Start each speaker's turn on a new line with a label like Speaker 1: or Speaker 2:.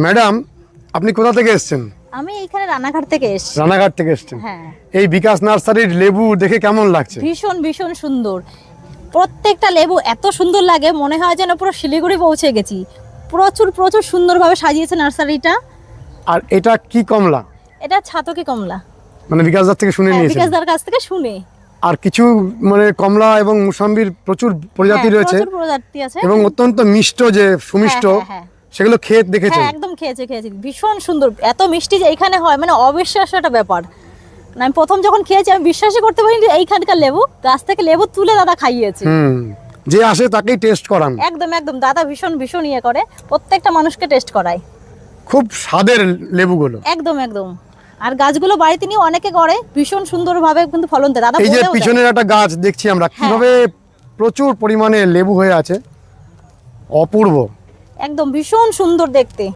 Speaker 1: Madam আপনি কোথা থেকে এসেছেন?
Speaker 2: আমি এইখানে রানাঘাট থেকে এসেছি।
Speaker 1: রানাঘাট থেকে এসেছেন?
Speaker 2: হ্যাঁ।
Speaker 1: এই বিকাশ নার্সারির লেবু দেখে কেমন লাগছে?
Speaker 2: ভীষণ ভীষণ সুন্দর। প্রত্যেকটা লেবু এত সুন্দর লাগে মনে হয় যেন পুরো শিলিগুড়ি পৌঁছে গেছি। প্রচুর প্রচুর সুন্দরভাবে সাজিয়েছে নার্সারিটা।
Speaker 1: আর এটা কি কমলা?
Speaker 2: এটা ছাতকি কমলা।
Speaker 1: মানে বিকাশ বিকাশদার থেকে শুনে
Speaker 2: হ্যাঁ,
Speaker 1: নিয়েছেন?
Speaker 2: বিকাশদার কাছ থেকে শুনে।
Speaker 1: আর কিছু মানে কমলা এবং মুসাম্বির প্রচুর প্রজাতি
Speaker 2: হ্যাঁ,
Speaker 1: রয়েছে।
Speaker 2: প্রচুর প্রজাতি আছে।
Speaker 1: এবং অত্যন্ত মিষ্ট যে সুমিষ্ট।
Speaker 2: হ্যাঁ,
Speaker 1: সেগুলো খেয়ে দেখেছেন?
Speaker 2: হ্যাঁ একদম খেয়েছে খেয়েছি। ভীষণ সুন্দর। এত মিষ্টি যে এইখানে হয় মানে অবিশ্বাস্য একটা ব্যাপার। মানে আমি প্রথম যখন খেয়েছি আমি বিশ্বাসই করতে পারিনি যে এইখানকার লেবু গাছ থেকে লেবু তুলে দাদা খাইয়েছে।
Speaker 1: হুম যে আসে তাকেই টেস্ট করান।
Speaker 2: একদম একদম। দাদা ভীষণ ভীষণ ইয়ে করে প্রত্যেকটা মানুষকে টেস্ট করায়।
Speaker 1: খুব স্বাদের লেবুগুলো।
Speaker 2: একদম একদম। আর গাছগুলো বাড়িতে নিয়ে অনেকে করে ভীষণ সুন্দরভাবে কিন্তু ফলন দেয়। দাদা
Speaker 1: এই যে পিছনের একটা গাছ দেখছি আমরা
Speaker 2: হ্যাঁ।
Speaker 1: কীভাবে প্রচুর পরিমাণে লেবু হয়ে আছে। অপূর্ব।
Speaker 2: একদম ভীষণ সুন্দর দেখতে।